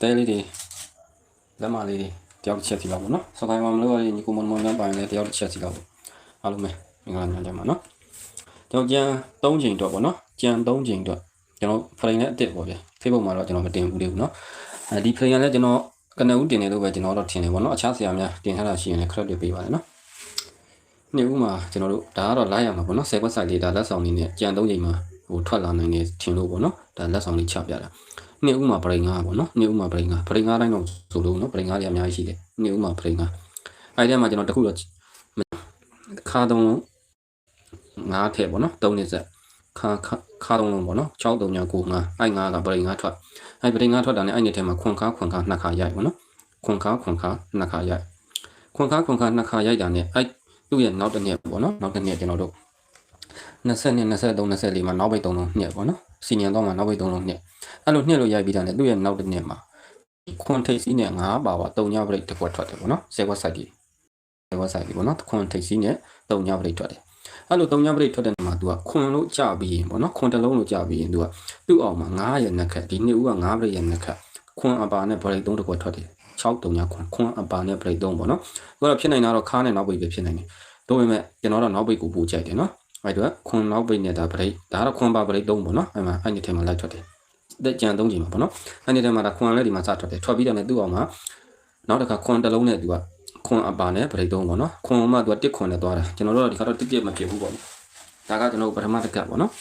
တဲလေးတွေလက်မလေးတွေတယောက်တစ်ချက်စီလောက်ပေါ့နော်စကိုင်းမှာမလို့ရရင်ညီကိုမွန်မွန်များပိုင်းလည်းတယောက်တစ်ချက်စီလောက်ပေါ့အားလုံးပဲမင်္ဂလာညချမ်းပါနော်ကျွန်တော်ကြံ3ချိန်တော့ပေါ့နော်ကြံ3ချိန်တော့ကျွန်တော် frame နဲ့အစ်စ်ပေါ့ဗျာ Facebook မှာတော့ကျွန်တော်မတင်ဘူးလေးဘူးနော်အဲဒီ frame ကလည်းကျွန်တော်ကနဦးတင်တယ်လို့ပဲကျွန်တော်တော့ထင်တယ်ပေါ့နော်အခြားဆရာများတင်ထားတာရှိရင်လည်း credit ပေးပါတယ်နော်နေ့ဦးမှာကျွန်တော်တို့ဒါကတော့လိုက်ရမှာပေါ့နော်10 website လေးဒါလက်ဆောင်လေးနဲ့ကြံ3ချိန်မှာဟိုထွက်လာနိုင်တယ်ထင်လို့ပေါ့နော်ဒါလက်ဆောင်လေးချပြတာ နေ့ဦးမှာပရိငါပေါ့နော်နေ့ဦးမှာပရိငါပရိငါတိုင်းတော့ဆိုလို့နော်ပရိငါတွေအများကြီးရှိတယ်နေ့ဦးမှာပရိငါအဲဒီထဲမှာကျွန်တော်တခုတော့ခါသုံးလုံးငါးထည့်ပေါ့နော်၃နှစ်ဆက်ခါခါခါသုံးလုံးပေါ့နော်6 3 9 9 5အဲ့ငါးကပရိငါထွက်အဲ့ပရိငါထွက်တာနဲ့အဲ့နှစ်ထဲမှာခွန်ခါခွန်ခါနှစ်ခါရိုက်ပေါ့နော်ခွန်ခါခွန်ခါနှစ်ခါရိုက်ခွန်ခါခွန်ခါနှစ်ခါရိုက်တာနဲ့အဲ့သူ့ရဲ့နောက်တစ်နှစ်ပေါ့နော်နောက်တစ်နှစ်ကျွန်တော်တို့ 20နဲ့23 24မှာနောက်ပိတ်3လုံးနှစ်ပေါ့နော်စီနီယံတော့မှာနောက်ပိတ်3လုံးနှစ်အဲ့လိုနှစ်လို့ရိုက်ပြီးတာနဲ့သူ့ရဲ့နောက်တစ်နှစ်မှာခွန်ထိတ်စီးနဲ့9ပါပါ3ညပရိတ်တစ်ခွက်ထွက်တယ်ပေါ့နော်10ခွက်စိုက်ကြီး10ခွက်စိုက်ကြီးပေါ့နော်ခွန်ထိတ်စီးနဲ့3ညပရိတ်ထွက်တယ်အဲ့လို3ညပရိတ်ထွက်တဲ့နေမှာ तू ကခွန်လို့ကြပြီးရင်ပေါ့နော်ခွန်တစ်လုံးလို့ကြပြီးရင် तू ကသူ့အောင်မှာ9ရဲ့နှစ်ခက်ဒီနှစ်ဦးက9ပရိတ်ရဲ့နှစ်ခက်ခွန်အပါနဲ့ပရိတ်3တစ်ခွက်ထွက်တယ်6 3ညခွန်ခွန်အပါနဲ့ပရိတ်3ပေါ့နော်သူကတော့ဖြစ်နိုင်တာတော့ခါနဲ့နောက်ပိတ်ပဲဖြစ်နိုင်တယ်ဒါပေမဲ့ကျွန်တော်တော့နောက်ပိတ်ကိုပို့ကြိုက်တယ်နော် အဲ့တော့ခွန်နောက်ပိတ်နဲ့ဒါပရိတ်ဒါကတော့ခွန်ပါပရိတ်3ပေါ့နော်အဲ့မှာအဲ့ဒီထဲမှာလိုက်ထွက်တယ်တဲ့ကြံ3ချိန်မှာပေါ့နော်အဲ့ဒီထဲမှာဒါခွန်လည်းဒီမှာစထွက်တယ်ထွက်ပြီးတော့လည်းသူ့အောင်မှာနောက်တစ်ခါခွန်တစ်လုံးနဲ့ तू ကခွန်အပါနဲ့ပရိတ်3ပေါ့နော်ခွန်မှ तू ကတစ်ခွန်နဲ့သွားတယ်ကျွန်တော်တို့ကဒီခါတော့တစ်ပြက်မဖြစ်ဘူးပေါ့ဒါကကျွန်တော်ပထမတစ်ကပ်ပေါ့နော်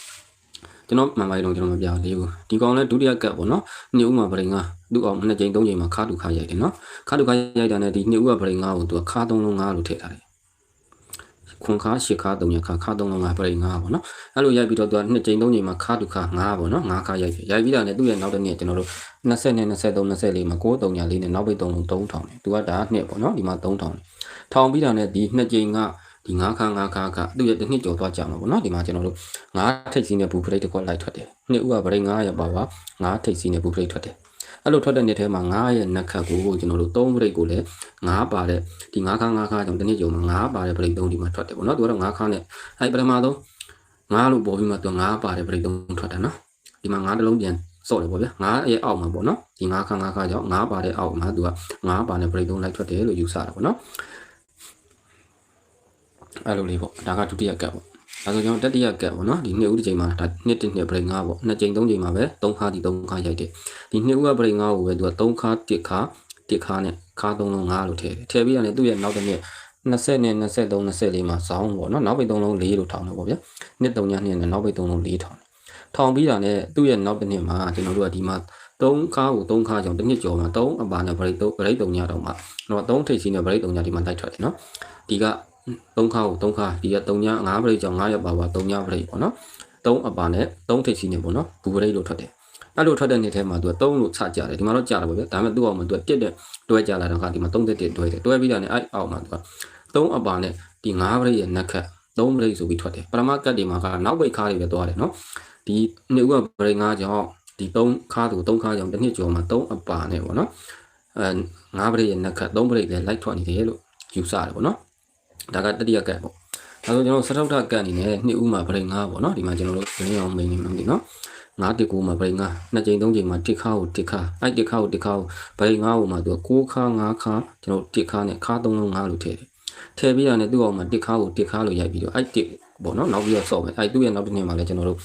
ကျွန်တော်မှန်ပါရင်ကျွန်တော်မပြသေးဘူးဒီကောင်လည်းဒုတိယကပ်ပေါ့နော်ညဦးမှာပရိငါသူ့အောင်နှစ်ကြိမ်သုံးကြိမ်မှာခါတူခါရိုက်တယ်နော်ခါတူခါရိုက်တာနဲ့ဒီညဦးကပရိငါကိုသူကခါသုံးလုံးငါလို့ထည့်ထားတယ် ခွန်ခါရှစ်ခါသုံးရခါခါသုံးလုံးငါပရိငါပေါ့နော်အဲ့လိုရိုက်ပြီးတော့သူကနှစ်ကြိမ်သုံးကြိမ်မှာခါတူခါငါပေါ့နော်ငါခါရိုက်ပြီရိုက်ပြီးတာနဲ့သူ့ရဲ့နောက်တစ်နေ့ကျွန်တော်တို့20နဲ့23 24မှာ6 3ညာလေးနဲ့နောက်ပိတ်3လုံး3000နဲ့သူကဒါနှစ်ပေါ့နော်ဒီမှာ3000နဲ့ထောင်ပြီးတာနဲ့ဒီနှစ်ကြိမ်ကဒီငါးခါငါးခါကသူ့ရဲ့တစ်နှစ်ကျော်သွားကြမှာပေါ့နော်ဒီမှာကျွန်တော်တို့ငါးထိတ်စီးနဲ့ဘူပရိတ်တစ်ခွက်လိုက်ထွက်တယ်နှစ်ဦးကပရိတ်900ရပါပါငါးထိတ်စီးနဲ့ဘူပရိတ်ထွက်တယ် အဲ့လိုထွက်တဲ့နှစ်ထဲမှာ9ရဲ့နက်ခတ်ကိုကျွန်တော်တို့3ပရိတ်ကိုလည်း9ပါတဲ့ဒီ9ခါ9ခါကြောင့်တစ်နှစ်ကျော်မှာ9ပါတဲ့ပရိတ်3ဒီမှာထွက်တယ်ပေါ့နော်သူကတော့9ခါနဲ့အဲ့ပထမဆုံး9လို့ပေါ်ပြီးမှသူ9ပါတဲ့ပရိတ်3ထွက်တယ်နော်ဒီမှာ9တလုံးပြန်စော့တယ်ပေါ့ဗျာ9ရဲ့အောက်မှာပေါ့နော်ဒီ9ခါ9ခါကြောင့်9ပါတဲ့အောက်မှာသူက9ပါတဲ့ပရိတ်3လိုက်ထွက်တယ်လို့ယူဆတာပေါ့နော်အဲ့လိုလေးပေါ့ဒါကဒုတိယကပ်ပေါ့ ဒါဆိုကျွန်တော်တတိယကပ်ပေါ့နော်ဒီနှစ်ဦးတစ်ချိန်မှာဒါနှစ်တစ်နှစ်ပရိတ်9ပေါ့နှစ်ချိန်သုံးချိန်မှာပဲ3ခါဒီ3ခါရိုက်တယ်ဒီနှစ်ဦးကပရိတ်9ကိုပဲသူက3ခါ1ခါ1ခါနဲ့ခါ3လုံး9လို့ထည့်တယ်ထည့်ပြီးရတယ်သူ့ရဲ့နောက်တစ်နှစ်20နဲ့23 24မှာဇောင်းပေါ့နော်နောက်ပိတ်3လုံး4လို့ထောင်တယ်ပေါ့ဗျာနှစ်3ညနှစ်နဲ့နောက်ပိတ်3လုံး4ထောင်တယ်ထောင်ပြီးတာနဲ့သူ့ရဲ့နောက်တစ်နှစ်မှာကျွန်တော်တို့ကဒီမှာ3ခါကို3ခါကြောင့်တစ်နှစ်ကျော်မှာ3အပါနဲ့ဗရိတ်3ဗရိတ်3ညတော့မှာတော့3ထိပ်စီးနဲ့ဗရိတ်3ညဒီမှာလိုက်ထွက်တယ်နော်ဒီက 3ခါကို3ခါဒီက3ည5ဗရိတ်ကြောင့်5ရက်ပါပါ3ညဗရိတ်ပေါ့နော်3အပါနဲ့3ထိပ်စီးနဲ့ပေါ့နော်ဘူဗရိတ်လို့ထွက်တယ်အဲ့လိုထွက်တဲ့နေ့ထဲမှာသူက3လို့ချကြတယ်ဒီမှာတော့ကြတယ်ပေါ့ဗျာဒါပေမဲ့သူ့အောင်မှာသူကတက်တဲ့တွဲကြလာတော့ခါဒီမှာ31တွဲတယ်တွဲပြီးတာနဲ့အဲ့အောက်မှာသူက3အပါနဲ့ဒီ5ဗရိတ်ရဲ့နက်ခတ်3ဗရိတ်ဆိုပြီးထွက်တယ်ပထမကတ်ဒီမှာကနောက်ပိတ်ခါတွေပဲသွားတယ်နော်ဒီနေ့ကဗရိတ်5ကြောင့်ဒီ3ခါသူ3ခါကြောင့်တစ်နှစ်ကျော်မှာ3အပါနဲ့ပေါ့နော်အဲ5ဗရိတ်ရဲ့နက်ခတ်3ဗရိတ်လည်းလိုက်ထွက်နေတယ်လို့ယူဆတယ်ပေါ့နော် ဒါကတတိယကတ်ပေါ့ဒါဆိုကျွန်တော်စထုထကတ်အနေနဲ့နှစ်ဦးမှာဗရိတ်5ပေါ့နော်ဒီမှာကျွန်တော်တို့ရင်းအောင်မိန်နေမှာမသိနော်9တစ်ကူမှာဗရိတ်5နှစ်ကြိမ်သုံးကြိမ်မှာတစ်ခါကိုတစ်ခါအဲ့တစ်ခါကိုတစ်ခါကိုဗရိတ်5ကိုမှာသူက6ခါ9ခါကျွန်တော်တစ်ခါနဲ့ခါ3လုံး5လို့ထည့်တယ်ထည့်ပြီးတာနဲ့သူ့အောင်မှာတစ်ခါကိုတစ်ခါလို့ရိုက်ပြီးတော့အဲ့တစ်ပေါ့နော်နောက်ပြီးတော့ဆော့မယ်အဲ့သူ့ရဲ့နောက်တစ်နေ့မှာလည်းကျွန်တော်တို့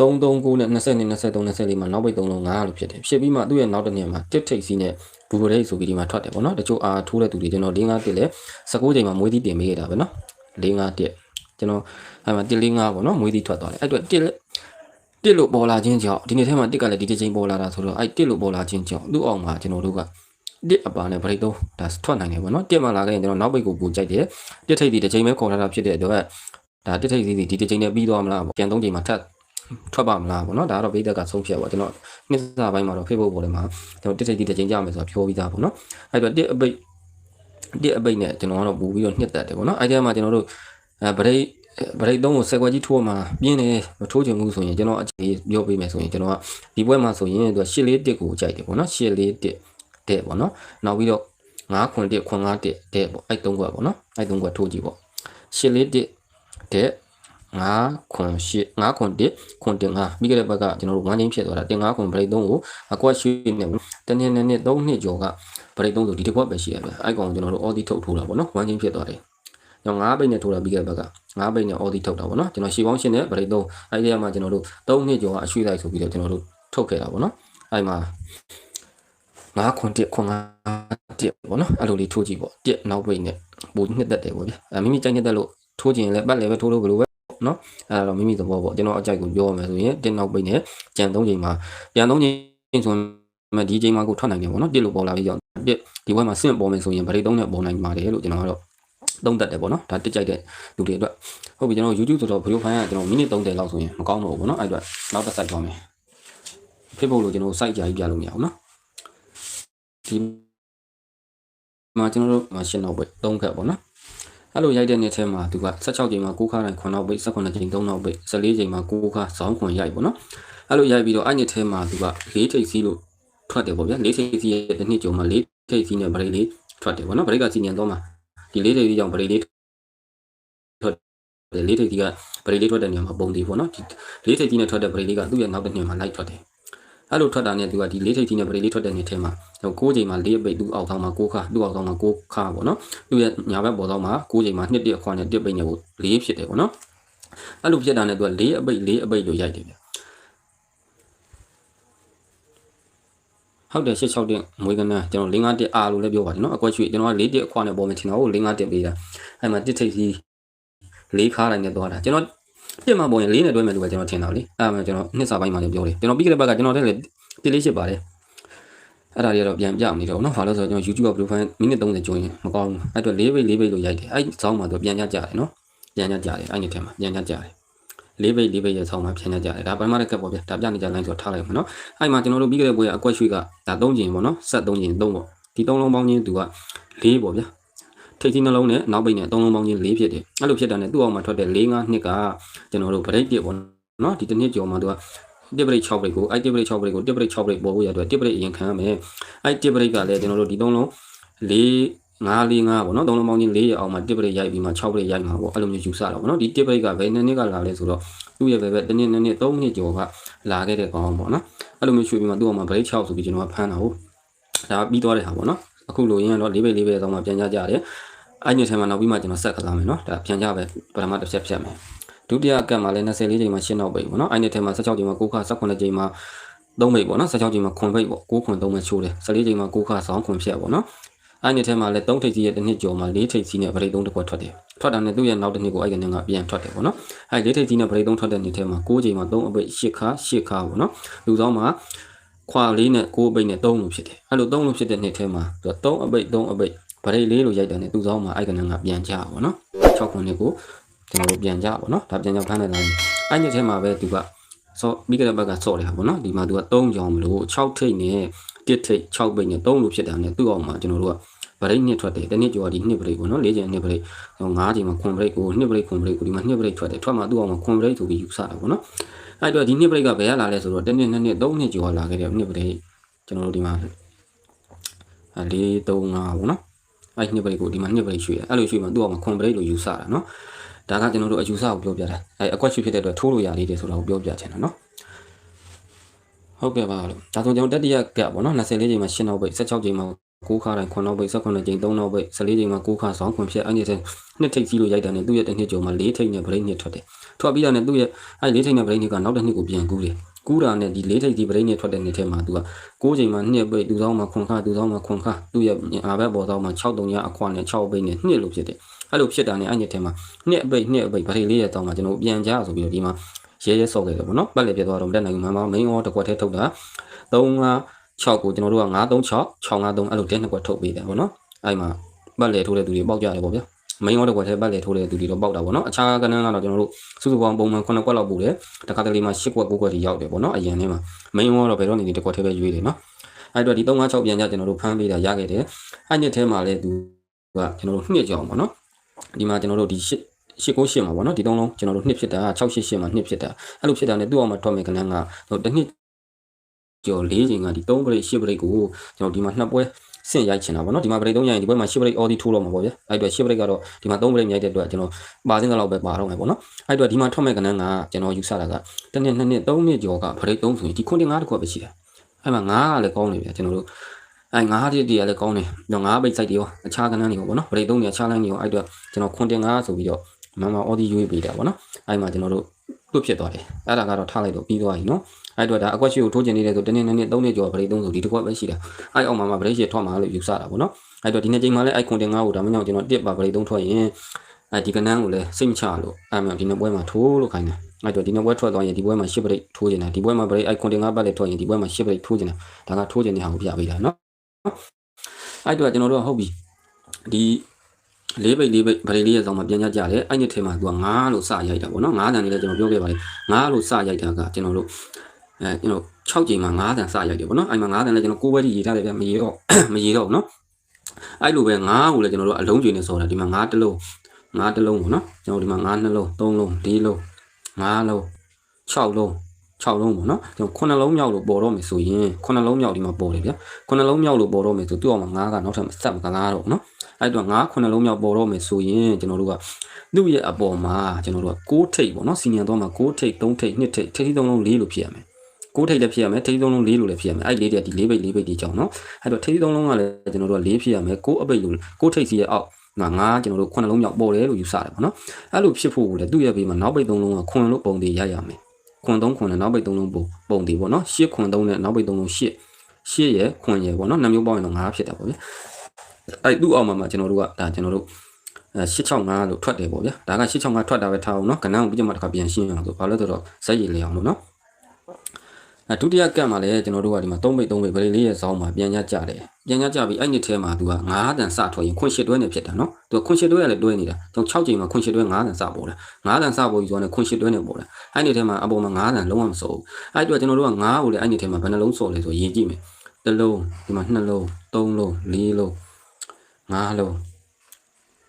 339နဲ့20နဲ့23 24မှာနောက်ပိတ်3လုံး9လို့ဖြစ်တယ်ဖြစ်ပြီးမှသူ့ရဲ့နောက်တစ်နေ့မှာတစ်ထိတ်စီးနဲ့ဘူဘရိတ်ဆိုပြီးဒီမှာထွက်တယ်ပေါ့နော်တချို့အားထိုးတဲ့သူတွေကျွန်တော်၄၅တစ်လဲ19ချိန်မှာမွေးသီးတင်ပေးခဲ့တာပဲနော်၄၅တစ်ကျွန်တော်အဲ့မှာတစ်၄၅ပေါ့နော်မွေးသီးထွက်သွားတယ်အဲ့အတွက်တစ်တစ်လို့ပေါ်လာခြင်းကြောင့်ဒီနေ့ထဲမှာတစ်ကလည်းဒီတစ်ချိန်ပေါ်လာတာဆိုတော့အဲ့တစ်လို့ပေါ်လာခြင်းကြောင့်သူ့အောင်မှာကျွန်တော်တို့ကတစ်အပါနဲ့ဗရိတ်တော့ဒါထွက်နိုင်တယ်ပေါ့နော်တစ်မှလာခဲ့ရင်ကျွန်တော်နောက်ပိတ်ကိုပူကြိုက်တယ်တစ်ထိတ်ဒီတစ်ချိန်ပဲခေါ်ထားတာဖြစ်တဲ့အတွက်ဒါတစ်ထိတ်စီဒီတစ်ချိန်နဲ့ပြီးသွားမလားပြန်သုံးချိန်မှာထပ် ထွက်ပါမလားပေါ့နော်ဒါကတော့ဗိဒက်ကဆုံးဖြတ်ပေါ့ကျွန်တော်နှစ်စာပိုင်းမှာတော့ Facebook ပေါ်ထဲမှာကျွန်တော်တစ်ထိပ်တိတစ်ချိန်ကြမယ်ဆိုတော့ပြောပြီးသားပေါ့နော်အဲ့တော့တစ်အပိတ်တစ်အပိတ်နဲ့ကျွန်တော်ကတော့ပူပြီးတော့နှစ်သက်တယ်ပေါ့နော်အဲ့ဒီမှာကျွန်တော်တို့အဲဗရိတ်ဗရိတ်သုံးကိုဆယ်ခွက်ကြီးထိုးမှာပြင်းတယ်မထိုးချင်ဘူးဆိုရင်ကျွန်တော်အခြေပြောပေးမယ်ဆိုရင်ကျွန်တော်ကဒီဘွဲမှာဆိုရင်သူက8လေးတစ်ကိုကြိုက်တယ်ပေါ့နော်8လေးတစ်တဲ့ပေါ့နော်နောက်ပြီးတော့9ခွန်တစ်ခွန်9တစ်တဲ့ပေါ့အဲ့သုံးခွက်ပေါ့နော်အဲ့သုံးခွက်ထိုးကြည့်ပေါ့8လေးတစ်တဲ့ 9ခွန်8 9ခွန်1ခွန်1 5ပြီးခဲ့တဲ့ဘက်ကကျွန်တော်တို့1ချင်းဖြစ်သွားတာတင်5ခွန် break 3ကိုအကွက်ရွှေ့နေဘူးတနည်းနည်းနဲ့3နှစ်ကျော်က break 3ဆိုဒီတစ်ခွက်ပဲရှိရပဲအဲ့ကောင်ကျွန်တော်တို့ audi ထုတ်ထိုးတာပေါ့နော်1ချင်းဖြစ်သွားတယ်ကျွန်တော်9ပိတ်နဲ့ထိုးတာပြီးခဲ့တဲ့ဘက်က9ပိတ်နဲ့ audi ထုတ်တာပေါ့နော်ကျွန်တော်ရှီပေါင်းရှင်းနဲ့ break 3အဲ့ဒီကမှကျွန်တော်တို့3နှစ်ကျော်ကအရွှေ့လိုက်ဆိုပြီးတော့ကျွန်တော်တို့ထုတ်ခဲ့တာပေါ့နော်အဲ့မှာ9ခွန်1ခွန်5တစ်ပေါ့နော်အဲ့လိုလေးထိုးကြည့်ပေါ့တစ်နောက်ပိတ်နဲ့ပိုနှစ်သက်တယ်ပေါ့ဗျအဲမိမိကြိုက်နှစ်သက်လို့ထိုးခြင်းလည်းပတ်လည်းပဲထိုးလို့ဘယ်လိုပဲ နော်အဲ့တော့မိမိသဘောပေါ့ကျွန်တော်အကြိုက်ကိုပြောရမယ်ဆိုရင်တစ်နောက်ပိတ်နဲ့ကြံ3ချိန်မှာပြန်3ချိန်ဆိုရင်ဒီချိန်မှာကိုထွက်နိုင်တယ်ပေါ့နော်တစ်လို့ပေါ်လာပြီးတော့တစ်ဒီဘက်မှာဆင့်ပေါ်မယ်ဆိုရင်ဗရိတ်3နဲ့ပေါ်နိုင်ပါတယ်လို့ကျွန်တော်ကတော့သုံးသက်တယ်ပေါ့နော်ဒါတစ်ကြိုက်တဲ့လူတွေအတွက်ဟုတ်ပြီကျွန်တော် YouTube ဆိုတော့ video file ကကျွန်တော်မိနစ်30လောက်ဆိုရင်မကောင်းတော့ဘူးပေါ့နော်အဲ့အတွက်နောက်တစ် site သွားမယ်ဖြစ်ဖို့လို့ကျွန်တော် site ကြာကြီးပြလို့မရဘူးနော်ဒီမှာကျွန်တော်တို့မရှင်းတော့ပဲ၃ခက်ပေါ့နော် အဲ့လိုရိုက်တဲ့နေ့ထဲမှာသူက16ချိန်မှာ9ခါတိုင်း9နောက်ပိတ်18ချိန်3နောက်ပိတ်14ချိန်မှာ9ခါဇောင်းခွန်ရိုက်ပေါ့နော်အဲ့လိုရိုက်ပြီးတော့အဲ့နေ့ထဲမှာသူက၄ထိပ်စီးလို့ထွက်တယ်ပေါ့ဗျာ၄ထိပ်စီးရဲ့တစ်နှစ်ကျော်မှာ၄ထိပ်စီးနဲ့ဗရိတ်လေးထွက်တယ်ပေါ့နော်ဗရိတ်ကစီညံတော့မှာဒီ၄ထိပ်စီးကြောင့်ဗရိတ်လေးထွက်တယ်၄ထိပ်စီးကဗရိတ်လေးထွက်တဲ့နေရာမှာပုံသေးပေါ့နော်ဒီ၄ထိပ်စီးနဲ့ထွက်တဲ့ဗရိတ်လေးကသူ့ရဲ့နောက်တစ်နှစ်မှာလိုက်ထွက်တယ် အဲ့လိုထွက်တာနဲ့သူကဒီလေးထိပ်ကြီးနဲ့ပရိလေးထွက်တဲ့နေထဲမှာဟို6ချိန်မှာ၄ပိတ်သူ့အောက်ထောင်းမှာ6ခါသူ့အောက်ထောင်းမှာ6ခါပေါ့နော်သူ့ရဲ့ညာဘက်ပေါ်ထောင်းမှာ6ချိန်မှာ2တိအခွာနဲ့1ပိတ်နဲ့ကို၄ဖြစ်တယ်ပေါ့နော်အဲ့လိုဖြစ်တာနဲ့သူက၄အပိတ်၄အပိတ်လို့ရိုက်တယ်ဗျဟုတ်တယ်86တင်မွေးကနန်းကျွန်တော်5 5တက်အာလို့လည်းပြောပါတယ်နော်အကွက်ရွှေကျွန်တော်က4တက်အခွာနဲ့ပေါ်မယ်ထင်တော့5 5တက်ပေးတာအဲ့မှာတစ်ထိပ်ကြီး၄ခါတိုင်းနဲ့သွားတာကျွန်တော် ပြစ်မှာပုံရင်လေးနဲ့တွဲမယ်လို့ပဲကျွန်တော်ထင်တာလေအဲ့ဒါမှကျွန်တော်နှစ်စာပိုင်းမှာလည်းပြောတယ်ကျွန်တော်ပြီးခဲ့တဲ့ဘက်ကကျွန်တော်တက်လေပြစ်လေးရှိပါတယ်အဲ့ဒါတွေကတော့ပြန်ပြမနေတော့ဘူးเนาะဘာလို့ဆိုတော့ကျွန်တော် YouTube က profile မိနစ်30ကျော်ရင်မကောင်းဘူးအဲ့တော့၄ဘိတ်၄ဘိတ်လို့ရိုက်တယ်အဲ့ဇောင်းမှာတော့ပြန်ကြကြတယ်เนาะပြန်ကြကြတယ်အဲ့ဒီထဲမှာပြန်ကြကြတယ်လေးဘိတ်လေးဘိတ်ရဲ့ဆောင်းမှာပြန်ကြကြတယ်ဒါပထမတစ်ခက်ပေါ့ဗျာဒါပြနေကြ line ဆိုထားလိုက်မှာเนาะအဲ့မှာကျွန်တော်တို့ပြီးခဲ့တဲ့ပွဲကအကွက်ရွှေကဒါ၃ချိန်ပေါ့เนาะဆက်၃ချိန်၃ပေါ့ဒီ၃လုံးပေါင်းချင်းသူက၄ပေါ့ဗျာ ထိပ်ကြီးနှလုံးနဲ့နောက်ပိတ်နဲ့သုံးလုံးပေါင်းချင်း၄ဖြစ်တယ်အဲ့လိုဖြစ်တာနဲ့သူ့အောင်မှာထွက်တဲ့၄၅နှစ်ကကျွန်တော်တို့ဗရိတ်ပြစ်ပေါ့နော်ဒီတစ်နှစ်ကျော်မှာသူကတစ်ပရိတ်6ပရိတ်ကိုအဲ့တစ်ပရိတ်6ပရိတ်ကိုတစ်ပရိတ်6ပရိတ်ပေါ်ဖို့ရအတွက်တစ်ပရိတ်အရင်ခံရမယ်အဲ့တစ်ပရိတ်ကလည်းကျွန်တော်တို့ဒီသုံးလုံး၄9 4 5ပေါ့နော်သုံးလုံးပေါင်းချင်း၄ရအောင်မှာတစ်ပရိတ်ရိုက်ပြီးမှ6ပရိတ်ရိုက်မှာပေါ့အဲ့လိုမျိုးယူဆတာပေါ့နော်ဒီတစ်ပရိတ်ကဘယ်နှစ်နှစ်ကလာလဲဆိုတော့သူ့ရဲ့ပဲပဲတစ်နှစ်နှစ်နှစ်၃နှစ်ကျော်ကလာခဲ့တဲ့ကောင်ပေါ့နော်အဲ့လိုမျိုးရွှေပြီးမှသူ့အောင်မှာဗရိတ်6ဆိုပြီးကျွန်တော်ကဖမ်းတာဟုတ်ဒါပြီးသွားတဲ့ဟာပေါ့နော်အခုလိုရင်းကတော့၄ဘိတ်၄ဘိတ်တောင်မှပြန်ကြကြတယ် အဲ့ညထဲမှာနောက်ပြီးမှကျွန်တော်ဆက်ကစားမယ်နော်ဒါပြန်ကြပဲပထမတစ်ချက်ဖြတ်မယ်ဒုတိယကတ်မှာလည်း24ချိန်မှာရှင်းတော့ပိတ်ပေါ့နော်အဲ့ညထဲမှာ16ချိန်မှာ9ခါ18ချိန်မှာ3ပိတ်ပေါ့နော်16ချိန်မှာခွန်ပိတ်ပေါ့9ခွန်3ပဲချိုးတယ်14ချိန်မှာ9ခါဆောင်းခွန်ဖြတ်ပေါ့နော်အဲ့ညထဲမှာလည်း3ထိပ်စီးရဲ့တစ်နှစ်ကျော်မှာ4ထိပ်စီးနဲ့ဗရိတ်3တစ်ခွက်ထွက်တယ်ထွက်တာနဲ့သူ့ရဲ့နောက်တစ်နှစ်ကိုအဲ့ကနေကပြန်ထွက်တယ်ပေါ့နော်အဲ့4ထိပ်စီးနဲ့ဗရိတ်3ထွက်တဲ့နေ့ထဲမှာ9ချိန်မှာ3အပိတ်10ခါ10ခါပေါ့နော်လူဆောင်မှာခွာလေးနဲ့9အပိတ်နဲ့3လို့ဖြစ်တယ်အဲ့လို3လို့ဖြစ်တဲ့နေ့ထဲမှာသူက3အပိတ်3အပိတ် ဗရိတ်လေးလို့ရိုက်တယ်နဲ့သူ့ဆောင်မှာအိုက်ကနကပြန်ကြပါတော့6ခုနှစ်ကိုကျွန်တော်တို့ပြန်ကြပါတော့ဒါပြန်ကြဖမ်းတဲ့တိုင်းအဲ့ညထဲမှာပဲသူကစောပြီးကြတဲ့ဘက်ကစော့တယ်ဟာပေါ့နော်ဒီမှာသူက3ကြောင်မလို့6ထိတ်နဲ့1ထိတ်6ပိတ်နဲ့3လို့ဖြစ်တာနဲ့သူ့အောင်မှာကျွန်တော်တို့ကဗရိတ်နှစ်ထွက်တယ်တနေ့ကျော်ဒီနှစ်ဗရိတ်ပေါ့နော်၄ချိန်နှစ်ဗရိတ်၅ချိန်မှာခွန်ဗရိတ်ကိုနှစ်ဗရိတ်ခွန်ဗရိတ်ကိုဒီမှာနှစ်ဗရိတ်ထွက်တယ်ထွက်မှာသူ့အောင်မှာခွန်ဗရိတ်ဆိုပြီးယူဆတာပေါ့နော်အဲ့တော့ဒီနှစ်ဗရိတ်ကဘယ်ရလာလဲဆိုတော့တနေ့နှစ်နှစ်၃နှစ်ကျော်လာခဲ့တဲ့နှစ်ဗရိတ်ကျွန်တော်တို့ဒီမှာ၄၃၅ပေါ့နော် အဲ့နှစ်ပရိတ်ကိုဒီမှာနှစ်ပရိတ်ရွှေ့အဲ့လိုရွှေ့မှာသူ့အောင်မှာခွန်ပရိတ်လို့ယူဆတာနော်ဒါကကျွန်တော်တို့အယူဆကိုပြောပြတာအဲ့အကွက်ရွှေ့ဖြစ်တဲ့အတွက်ထိုးလို့ရလေးတယ်ဆိုတာကိုပြောပြချင်တာနော်ဟုတ်ကဲ့ပါလို့ဒါဆိုကျွန်တော်တတိယကပေါ့နော်24ချိန်မှာ10နောက်ပိတ်16ချိန်မှာ9ခါတိုင်း9နောက်ပိတ်18ချိန်3နောက်ပိတ်14ချိန်မှာ9ခါဆောင်ခွန်ဖြစ်အဲ့ဒီတဲ့နှစ်ထိပ်စီးလို့ရိုက်တယ်နဲ့သူ့ရဲ့တစ်နှစ်ကျော်မှာ4ထိပ်နဲ့ဗရိတ်နှစ်ထွက်တယ်ထွက်ပြီးတော့နဲ့သူ့ရဲ့အဲ့4ထိပ်နဲ့ဗရိတ်နှစ်ကနောက်တစ်နှစ်ကိုပြန်ကူးတယ် ကူးတာနဲ့ဒီလေးထိပ်ဒီပရိနေထွက်တဲ့နေထဲမှာသူက6ချိန်မှာ2ပိတ်သူဆောင်မှာခွန်ခါသူဆောင်မှာခွန်ခါသူ့ရဲ့အာဘက်ပေါ်ဆောင်မှာ6တုံရအခွာနဲ့6ပိတ်နဲ့2လို့ဖြစ်တယ်အဲ့လိုဖြစ်တာနဲ့အဲ့ညထဲမှာ2ပိတ်2ပိတ်ဗရိလေးရဲ့တောင်းမှာကျွန်တော်ပြန်ကြဆိုပြီးတော့ဒီမှာရဲရဲဆော့ခဲ့တယ်ပေါ့နော်ပတ်လေပြသွားတော့မတက်နိုင်ဘူးမှန်ပါ main order တစ်ခွက်ထဲထုတ်တာ3 6ကိုကျွန်တော်တို့က936 653အဲ့လိုတဲ့နှစ်ခွက်ထုတ်ပေးတယ်ပေါ့နော်အဲ့မှာပတ်လေထိုးတဲ့သူတွေပေါက်ကြတယ်ပေါ့ဗျာ မင်းရောတဲ့ကွက်ထဲပတ်လေထိုးတဲ့သူတွေတော့ပေါက်တာပေါ့နော်အခြားကဏ္ဍကတော့ကျွန်တော်တို့စုစုပေါင်းပုံမှန်9ကွက်လောက်ပို့တယ်တခါတလေမှာ10ကွက်9ကွက်ထိရောက်တယ်ပေါ့နော်အရင်ထဲမှာမင်းရောတော့ဘယ်တော့နေနေတစ်ကွက်ထဲပဲရွေးတယ်နော်အဲ့တော့ဒီ356ပြန်ကြကျွန်တော်တို့ဖမ်းပေးတာရခဲ့တယ်အဲ့ညထဲမှာလည်းသူကကျွန်တော်တို့နှစ်ကြောင်ပေါ့နော်ဒီမှာကျွန်တော်တို့ဒီ10 898မှာပေါ့နော်ဒီသုံးလုံးကျွန်တော်တို့နှစ်ဖြစ်တာ688မှာနှစ်ဖြစ်တာအဲ့လိုဖြစ်တာ ਨੇ သူ့အောင်မှာထွက်မယ်ကဏ္ဍကဟိုတစ်နှစ်ကျော်၄ချိန်ကဒီ3ပရိတ်10ပရိတ်ကိုကျွန်တော်ဒီမှာနှစ်ပွဲ ဆင့်ရိုက်ချင်တာပေါ့နော်ဒီမှာဘရိတ်3ရိုက်ရင်ဒီဘက်မှာ10ဘရိတ် all ဒီထိုးတော့မှာပေါ့ဗျအဲ့အတွက်10ဘရိတ်ကတော့ဒီမှာ3ဘရိတ်မြိုက်တဲ့အတွက်ကျွန်တော်ပါစင်းတော့ပဲပါတော့မယ်ပေါ့နော်အဲ့အတွက်ဒီမှာထွက်မဲ့ကဏ္ဍကကျွန်တော်ယူဆတာကတစ်နှစ်နှစ်နှစ်3နှစ်ကျော်ကဘရိတ်3ဆိုရင်ဒီခွန်းတင်5တခုပဲရှိတယ်အဲ့မှာ9ကလည်းကောင်းနေပြီကျွန်တော်တို့အဲငါးတိတည်းလည်းကောင်းတယ်။တော့ငါးပိတ်ဆိုင်တွေရောအခြားကဏ္ဍတွေရောပေါ့နော်။ဗရိတ်သုံးနေအခြားလိုင်းတွေရောအဲ့အတွက်ကျွန်တော်ခွန်တင်ငါးဆိုပြီးတော့မမအော်ဒီရွေးပေးတာပေါ့နော်။အဲ့မှာကျွန်တော်တို့တွတ်ဖြစ်သွားတယ်။အဲ့ဒါကတော့ထားလိုက်တော့ပြီးသွားပြီနော်။ အဲ့အတွက်ဒါအကွက်ရှိကိုထိုးကျင်နေတယ်ဆိုတနေ့နေ့သုံးနေ့ကျော်ဗရိတ်သုံးဆိုဒီတစ်ခွက်ပဲရှိတာ။အဲ့အောက်မှာမှဗရိတ်ရှိထွက်မှာလို့ယူဆတာပေါ့နော်။အဲ့အတွက်ဒီနေ့ချိန်မှာလည်းအဲ့ခွန်တင်ငါးကိုဒါမှမဟုတ်ကျွန်တော်တစ်ပါဗရိတ်သုံးထွက်ရင်အဲဒီကဏ္ဍကိုလည်းစိတ်မချလို့အဲ့မှာဒီနေ့ပွဲမှာထိုးလို့ခိုင်းတယ်။အဲ့တော့ဒီနေ့ပွဲထွက်သွားရင်ဒီပွဲမှာ10ပရိတ်ထိုးကျင်တယ်ဒီပွဲမှာပရိတ်အဲ့ခွန်တင်ငါးပတ်လည်းထွက်ရင်ဒီပွဲမှာ10ပရိတ်ထိုးကျင်တယ်ဒါကထိုးကျင်တဲ့ဟာကိုပြပေးတာနော်အဲ့တော့ကျွန်တော်တို့ကဟုတ်ပြီဒီလေးပိတ်လေးပိတ်ဗရိတ်လေးရဲ့အဆောင်မှာပြန်ကြကြတယ်အဲ့ညထဲမှာသူက9လို့စရိုက်တာပေါ့နော်9တန်လေးလည်းကျွန်တော်ပြောခဲ့ပါတယ်9လို့စရိုက်တာကကျွန်တော်တို့ အဲကျွန်တော်6ချိန်မှာ9တန်စရိုက်တယ်ပေါ့နော်အဲ့မှာ9တန်လည်းကျွန်တော်9ဘက်ထိရေးထားတယ်ဗျမရေးတော့မရေးတော့ဘူးနော်အဲ့လိုပဲ9ကိုလည်းကျွန်တော်တို့အလုံးကျင်းနေဆိုတာဒီမှာ9တလုံး9တလုံးပေါ့နော်ကျွန်တော်ဒီမှာ9နှလုံး3လုံး4လုံး5လုံး6လုံး6လုံးပေါ့နော်ကျွန်တော်9လုံးမြောက်လို့ပေါ်တော့မယ်ဆိုရင်9လုံးမြောက်ဒီမှာပေါ်တယ်ဗျာ9လုံးမြောက်လို့ပေါ်တော့မယ်ဆိုသူ့အောင်မှာ9ကနောက်ထပ်မဆက်မကလားတော့နော်အဲ့တော့9 9လုံးမြောက်ပေါ်တော့မယ်ဆိုရင်ကျွန်တော်တို့ကသူ့ရဲ့အပေါ်မှာကျွန်တော်တို့က6ထိပ်ပေါ့နော်စီနီယံတော့မှာ6ထိပ်3ထိပ်2ထိပ်ထိပ်3လုံး4လို့ဖြစ်ရမယ် ကိုထိတ်လည်းဖြစ်ရမယ်ထိတ်သုံးလုံး၄လို့လည်းဖြစ်ရမယ်အဲ့လေးတည်းဒီ၄ပိတ်၄ပိတ်ဒီကြောင်နော်အဲ့တော့ထိတ်သုံးလုံးကလည်းကျွန်တော်တို့က၄ဖြစ်ရမယ်ကိုအပိတ်လို့ကိုထိတ်စီရဲ့အောက်ငါငါကျွန်တော်တို့ခုနှလုံးမြောက်ပေါ်တယ်လို့ယူဆတယ်ပေါ့နော်အဲ့လိုဖြစ်ဖို့လည်းသူ့ရဲ့ဘေးမှာနောက်ပိတ်သုံးလုံးကခွန်လို့ပုံသေးရရမယ်ခွန်သုံးခွန်နဲ့နောက်ပိတ်သုံးလုံးပုံပုံသေးပေါ့နော်ရှစ်ခွန်သုံးနဲ့နောက်ပိတ်သုံးလုံးရှစ်ရှစ်ရဲ့ခွန်ရဲ့ပေါ့နော်နှမျိုးပေါင်းရင်တော့ငါဖြစ်တာပေါ့ဗျအဲ့သူ့အောက်မှာမှကျွန်တော်တို့ကဒါကျွန်တော်တို့အဲ665လို့ထွက်တယ်ပေါ့ဗျာဒါက665ထွက်တာပဲထားအောင်နော်ကဏ္ဍကိုပြီးမှတစ်ခါပြန်ရှင်းအောင်ဆိုဘာလို့လဲဆိုတော့ဇက်ရည်လေအောင်လို့နော် အဲဒုတိယကတ်မှာလည်းကျွန်တော်တို့ကဒီမှာ3ပိတ်3ပိတ်ဗလီလေးရဲ့ဇောင်းမှာပြန်ညကြတယ်ပြန်ညကြပြီးအဲ့နှစ်ထဲမှာသူက9တန်စထွက်ရင်ခွန်ရှစ်တွဲနေဖြစ်တာနော်သူကခွန်ရှစ်တွဲကလည်းတွဲနေတာကျွန်တော်6ချိန်မှာခွန်ရှစ်တွဲ9တန်စပေါ်တယ်9တန်စပေါ်ပြီးဆိုတော့ခွန်ရှစ်တွဲနေပေါ်တယ်အဲ့နှစ်ထဲမှာအပေါ်မှာ9တန်လုံးဝမစောဘူးအဲ့အတွက်ကျွန်တော်တို့က9ကိုလည်းအဲ့နှစ်ထဲမှာဘယ်နှလုံးစော်လဲဆိုရေးကြည့်မယ်တစ်လုံးဒီမှာ2လုံး3လုံး4လုံး5လုံး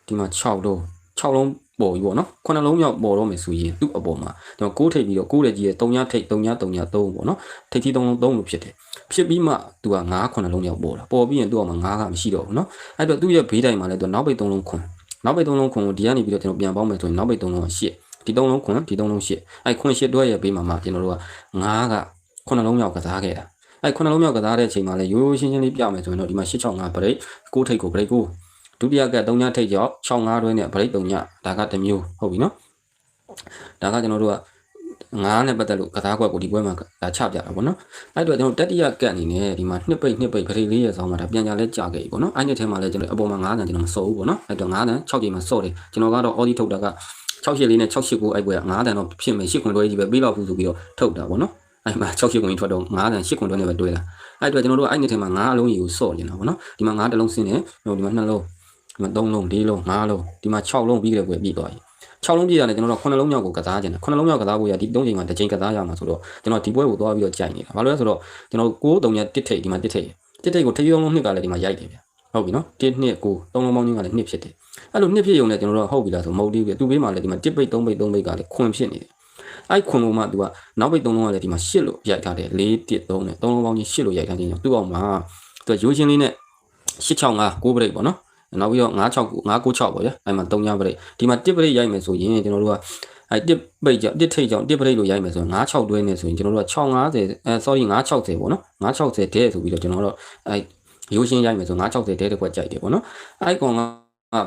ဒီမှာ6လုံး6လုံး ပေါ်ပြီပေါ့နော်ခုနှလုံးမြောက်ပေါ်တော့မယ်ဆိုရင်သူ့အပေါ်မှာကျွန်တော်6ထိပ်ပြီးတော့6တဲ့ကြီးရဲ့3ညထိပ်3ည3ည3ပေါ့နော်ထိပ်ကြီး3လုံး3လို့ဖြစ်တယ်ဖြစ်ပြီးမှသူက9ခုနှလုံးမြောက်ပေါ်တာပေါ်ပြီးရင်သူ့အောင်မှာ9ကမရှိတော့ဘူးနော်အဲ့တော့သူ့ရဲ့ဘေးတိုင်မှာလည်းသူနောက်ပိတ်3လုံးခွန်နောက်ပိတ်3လုံးခွန်ကိုဒီကနေပြီးတော့ကျွန်တော်ပြန်ပေါင်းမယ်ဆိုရင်နောက်ပိတ်3လုံးက8ဒီ3လုံးခွန်ဒီ3လုံး8အဲ့ခွန်8တွဲရဲ့ဘေးမှာမှကျွန်တော်တို့က9ကခုနှလုံးမြောက်ကစားခဲ့တာအဲ့ခုနှလုံးမြောက်ကစားတဲ့အချိန်မှာလည်းရိုးရိုးရှင်းရှင်းလေးပြမယ်ဆိုရင်တော့ဒီမှာ865 break 6ထိပ်ကို break ကို ဒုတိယက3ညထိပ်ကြောင့်65တွဲနဲ့ break 3ညဒါကတစ်မျိုးဟုတ်ပြီနော်ဒါကကျွန်တော်တို့ကငါးနဲ့ပတ်သက်လို့ကစားကွက်ကိုဒီပွဲမှာဒါချပြတာပေါ့နော်အဲ့တော့ကျွန်တော်တတိယကတ်အနေနဲ့ဒီမှာနှစ်ပိတ်နှစ်ပိတ်ဂရေလေးရဲ့ဆောင်းမှာဒါပြန်ကြလဲကြာခဲ့ပြီပေါ့နော်အဲ့ဒီထဲမှာလည်းကျွန်တော်အပေါ်မှာ9တန်ကျွန်တော်မစော်ဘူးပေါ့နော်အဲ့တော့9တန်6ချိန်မှာစော့တယ်ကျွန်တော်ကတော့ audi ထုတ်တာက6ရှစ်လေးနဲ့6ရှစ်ကိုအဲ့ပွဲက9တန်တော့ဖြစ်မယ်8ခွန်တွဲကြီးပဲပြီးတော့ဘူးဆိုပြီးတော့ထုတ်တာပေါ့နော်အဲ့မှာ6ရှစ်ခွန်ကြီးထွက်တော့9တန်8ခွန်တွဲနဲ့ပဲတွဲလာအဲ့တော့ကျွန်တော်တို့အဲ့ဒီထဲမှာ9အလုံးကြီးကိုစော့နေတာပေါ့နော်ဒီမှာ9တလုံးစင်းနေဟိုဒီမှာ2လုံး ဒီမှာ3လုံး4လုံး5လုံးဒီမှာ6လုံးပြီးကြတဲ့ပွဲပြီးသွားပြီ6လုံးပြည့်ရတယ်ကျွန်တော်တို့9လုံးမြောက်ကိုကစားခြင်းတယ်9လုံးမြောက်ကစားဖို့ရဒီ3ချိန်မှာတစ်ချိန်ကစားရမှာဆိုတော့ကျွန်တော်ဒီပွဲကိုသွားပြီးတော့ကြိုက်နေတာဘာလို့လဲဆိုတော့ကျွန်တော်9 3ညတစ်ထိပ်ဒီမှာတစ်ထိပ်တစ်ထိပ်ကိုထိပ်လုံးနှစ်ကလည်းဒီမှာရိုက်တယ်ဗျဟုတ်ပြီနော်1 2 9 3လုံးပေါင်းချင်းကလည်း2ဖြစ်တယ်အဲ့လို2ဖြစ်ရုံနဲ့ကျွန်တော်တို့ဟုတ်ပြီလားဆိုမဟုတ်သေးဘူးသူပေးမှလည်းဒီမှာ1ပိတ်3ပိတ်3ပိတ်ကလည်းခွန်ဖြစ်နေတယ်အဲ့ခွန်လုံးမှသူကနောက်ပိတ်3လုံးကလည်းဒီမှာ8လို့ရိုက်ထားတယ်4 1 3နဲ့3လုံးပေါင်းချင်း8လို့ရိုက်ထားခြင်းကြောင့်သူ့အောင်မှာသူကရိုးချင်းလေးနဲ့865 9ပိတ်ပေါ့နော် နောက်ပြီးတော့969 996ပေါ့ဗျာအဲ့မှာ3ညပရိတ်ဒီမှာ1ပရိတ်ရိုက်မယ်ဆိုရင်ကျွန်တော်တို့ကအဲ့1ပိတ်ကြောင့်1ထိတ်ကြောင့်1ပရိတ်လို့ရိုက်မယ်ဆိုရင်96တွဲနေဆိုရင်ကျွန်တော်တို့က650အဲ sorry 960ပေါ့နော်960တဲဆိုပြီးတော့ကျွန်တော်တို့အဲ့ရိုးရှင်းရိုက်မယ်ဆို960တဲတစ်ခွက်ကြိုက်တယ်ပေါ့နော်အဲ့ကောင်က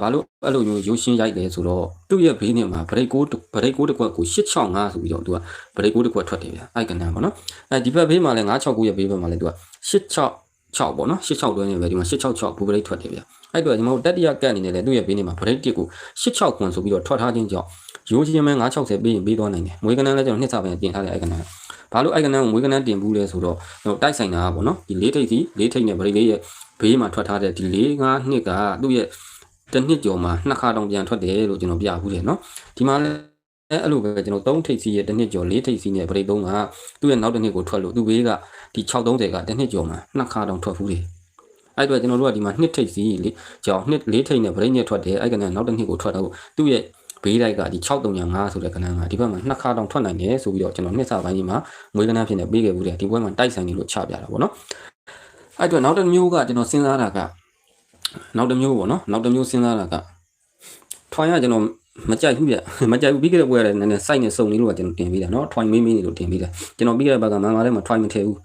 ဘာလို့အဲ့လိုမျိုးရိုးရှင်းရိုက်လဲဆိုတော့သူ့ရဲ့ဘေးနဲ့မှာဗရိတ်ကိုဗရိတ်ကိုတစ်ခွက်ကို865ဆိုပြီးတော့သူကဗရိတ်ကိုတစ်ခွက်ထွက်တယ်ဗျာအဲ့ကဏ္ဍပေါ့နော်အဲဒီဘက်ဘေးမှာလည်း969ရဲ့ဘေးဘက်မှာလည်းသူက86 6ပေါ့နော်86တွဲနေပဲဒီမှာ666ဘူဗရိတ်ထွက်တယ်ဗျအဲ့တော့ဒီမှာတတိယကတ်အနေနဲ့လည်းသူ့ရဲ့ဘေးနေမှာဗရိတ်တစ်ကို86ခွန်ဆိုပြီးတော့ထွက်ထားခြင်းကြောင့်ရိုးချင်းမဲ960ပေးရင်ပေးသွားနိုင်တယ်မွေးကနန်းလည်းကျွန်တော်နှစ်စာပဲတင်ထားတဲ့အဲ့ကနန်းဘာလို့အဲ့ကနန်းကိုမွေးကနန်းတင်ဘူးလဲဆိုတော့ကျွန်တော်တိုက်ဆိုင်တာပေါ့နော်ဒီ၄ထိပ်စီ၄ထိပ်နဲ့ဗရိတ်လေးရဲ့ဘေးမှာထွက်ထားတဲ့ဒီ၄၅နှစ်ကသူ့ရဲ့တစ်နှစ်ကျော်မှာနှစ်ခါတောင်ပြန်ထွက်တယ်လို့ကျွန်တော်ပြဘူးတယ်နော်ဒီမှာလည်း အဲအဲ့လိုပဲကျွန်တော်3ထိပ်စီရဲ့တစ်နှစ်ကျော်၄ထိပ်စီနဲ့ဗရိတ်3ကသူ့ရဲ့နောက်တစ်နှစ်ကိုထွက်လို့သူ့ဘေးကဒီ630ကတစ်နှစ်ကျော်မှာနှစ်ခါတောင်ထွက်ဘူးတယ်အဲ့တော့ကျွန်တော်တို့ကဒီမှာနှစ်ထိပ်စီလေကြောင်နှစ်လေးထိပ်နဲ့ဗရိတ်နဲ့ထွက်တယ်အဲ့ကနေ့နောက်တစ်နှစ်ကိုထွက်တော့သူ့ရဲ့ဘေးတိုက်ကဒီ635ဆိုတဲ့ကဏ္ဍကဒီဘက်မှာနှစ်ခါတောင်ထွက်နိုင်တယ်ဆိုပြီးတော့ကျွန်တော်နှစ်စာပိုင်းကြီးမှာငွေကဏ္ဍဖြစ်နေပေးခဲ့ဘူးတယ်ဒီဘက်မှာတိုက်ဆိုင်နေလို့ချပြတာပေါ့နော်အဲ့တော့နောက်တစ်မျိုးကကျွန်တော်စဉ်းစားတာကနောက်တစ်မျိုးပေါ့နော်နောက်တစ်မျိုးစဉ်းစားတာကထွိုင်းကကျွန်တော် မကြိုက်ဘူးဗျမကြိုက်ဘူးပြီးခဲ့တဲ့ပွဲရတယ်နည်းနည်းစိုက်နေစုံနေလို့ကကျွန်တော်တင်ပေးတာနော်ထွိုင်းမင်းမင်းနေလို့တင်ပေးတာကျွန်တော်ပြီးခဲ့တဲ့ဘက်ကမန်မာထဲမှာထွိုင်းမထည့်ဘူး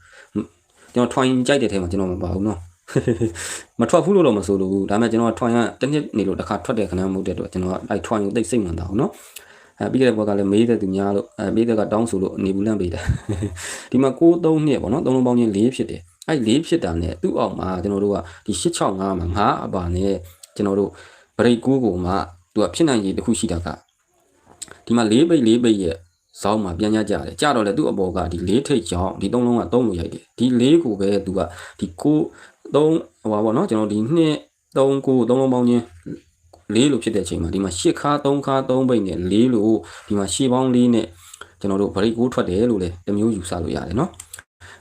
ကျွန်တော်ထွိုင်းကြိုက်တဲ့ထဲမှာကျွန်တော်မပါဘူးနော်မထွက်ဘူးလို့တော့မဆိုလို့ဘူးဒါပေမဲ့ကျွန်တော်ကထွိုင်းကတစ်နှစ်နေလို့တစ်ခါထွက်တဲ့ခဏမဟုတ်တဲ့အတွက်ကျွန်တော်ကအဲ့ထွိုင်းကိုသိစိတ်မှန်တာအောင်နော်အဲပြီးခဲ့တဲ့ဘက်ကလည်းမေးတဲ့သူများလို့အဲမေးတဲ့ကတောင်းဆိုလို့နေဘူးလန့်ပေးတာဒီမှာ6-3နှစ်ပေါ့နော်သုံးလုံးပေါင်းချင်း4ဖြစ်တယ်အဲ့4ဖြစ်တာနဲ့သူ့အောက်မှာကျွန်တော်တို့ကဒီ665မှာ5အပါနဲ့ကျွန်တော်တို့ဗရိတ်ကူးကိုမှ သူကဖြစ်နိုင်ရည်တစ်ခုရှိတာကဒီမှာ4ပိတ်4ပိတ်ရဲ့ဇောင်းမှာပြန်ကြကြတယ်ကြတော့လေသူ့အပေါ်ကဒီ4ထိတ်ကြောင်းဒီသုံးလုံးက3လို့ရိုက်တယ်ဒီ4ကိုပဲသူကဒီ6 3ဟိုပါပေါ့နော်ကျွန်တော်ဒီ2 3 9 3လုံးပေါင်းချင်း4လို့ဖြစ်တဲ့အချိန်မှာဒီမှာ8ခါ3ခါ3ပိတ်နဲ့4လို့ဒီမှာရှေ့ပေါင်း4နဲ့ကျွန်တော်တို့ဗရိတ်ကိုထွက်တယ်လို့လည်းတစ်မျိုးယူဆလို့ရတယ်နော်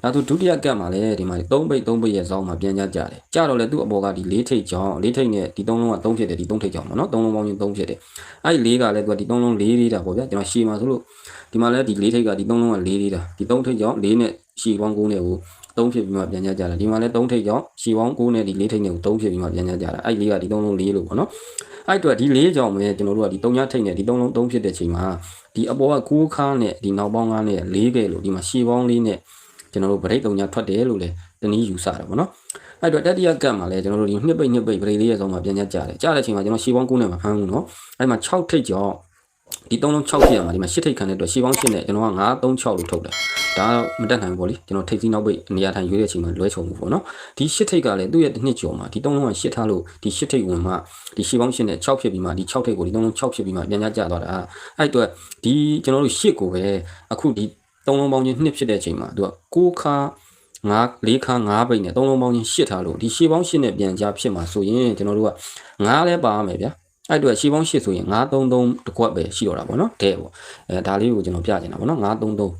နောက်သူဒုတိယကတ်မှာလည်းဒီမှာ3ပိတ်3ပိတ်ရဲ့ဇောင်းမှာပြန်ကြကြတယ်ကြတော့လေသူ့အပေါ်ကဒီ4ထိတ်ကြောင်း4ထိတ်နဲ့ဒီ3လုံးက3ဖြစ်တယ်ဒီ3ထိတ်ကြောင်းပေါ့နော်3လုံးပေါင်းချင်း3ဖြစ်တယ်အဲ့ဒီ4ကလည်းသူကဒီ3လုံး4လေးတာပေါ့ဗျာကျွန်တော်ရှေ့မှာဆိုလို့ဒီမှာလည်းဒီ4ထိတ်ကဒီ3လုံးက4လေးတာဒီ3ထိတ်ကြောင်း4နဲ့ရှေ့ပေါင်း9နဲ့ကို3ဖြစ်ပြီးမှပြန်ကြကြတာဒီမှာလည်း3ထိတ်ကြောင်းရှေ့ပေါင်း9နဲ့ဒီ4ထိတ်နဲ့ကို3ဖြစ်ပြီးမှပြန်ကြကြတာအဲ့ဒီ4ကဒီ3လုံး4လို့ပေါ့နော်အဲ့အတွက်ဒီ၄ကြောင်ပဲကျွန်တော်တို့ကဒီ3ညထိတ်နဲ့ဒီ3လုံး3ဖြစ်တဲ့ချိန်မှာဒီအပေါ်က9ခါနဲ့ဒီနောက်ပေါင်း9နဲ့4ကဲလို့ဒီမှာရှေ့ပေါင်း4နဲ့ ကျွန်တော်တို့ဗရိတ်3ညထွက်တယ်လို့လည်းတနည်းယူဆတာပေါ့နော်အဲ့အတွက်တတိယကတ်မှာလည်းကျွန်တော်တို့ဒီနှစ်ပိတ်နှစ်ပိတ်ဗရိတ်လေးရဲ့ဆုံးမှာပြန်ကြကြတယ်ကြားတဲ့အချိန်မှာကျွန်တော်ရှေ့ပေါင်း9နဲ့မဖမ်းဘူးနော်အဲ့မှာ6ထိတ်ကြောင်ဒီ3လုံး6ဖြစ်ရမှာဒီမှာ8ထိတ်ခံတဲ့အတွက်ရှေ့ပေါင်း8နဲ့ကျွန်တော်က9 3 6လို့ထုတ်တယ်ဒါမတက်နိုင်ဘူးပေါ့လေကျွန်တော်ထိတ်စီးနောက်ပိတ်နေရာထိုင်ရွေးတဲ့အချိန်မှာလွဲချုံမှုပေါ့နော်ဒီ8ထိတ်ကလည်းသူ့ရဲ့တစ်နှစ်ကျော်မှာဒီ3လုံးက8ထားလို့ဒီ8ထိတ်ဝင်မှဒီရှေ့ပေါင်း8နဲ့6ဖြစ်ပြီးမှဒီ6ထိတ်ကိုဒီ3လုံး6ဖြစ်ပြီးမှပြန်ကြကြသွားတာအဲ့အတွက်ဒီကျွန်တော်တို့8ကိုပဲအခုဒီ 3လုံးပေါင်းချင်း2ဖြစ်တဲ့အချိန်မှာသူက6ခါငါ၄ခါ9ပိတ်နဲ့3လုံးပေါင်းချင်း8ထားလို့ဒီရှေ့ပေါင်း8နဲ့ပြန်ကြဖြစ်မှာဆိုရင်ကျွန်တော်တို့က9လဲပါရမယ်ဗျာအဲ့အတွက်ရှေ့ပေါင်း8ဆိုရင်933တစ်ခွက်ပဲရှိတော့တာပေါ့နော်တဲ့ပေါ့အဲဒါလေးကိုကျွန်တော်ပြချင်တာပေါ့နော်933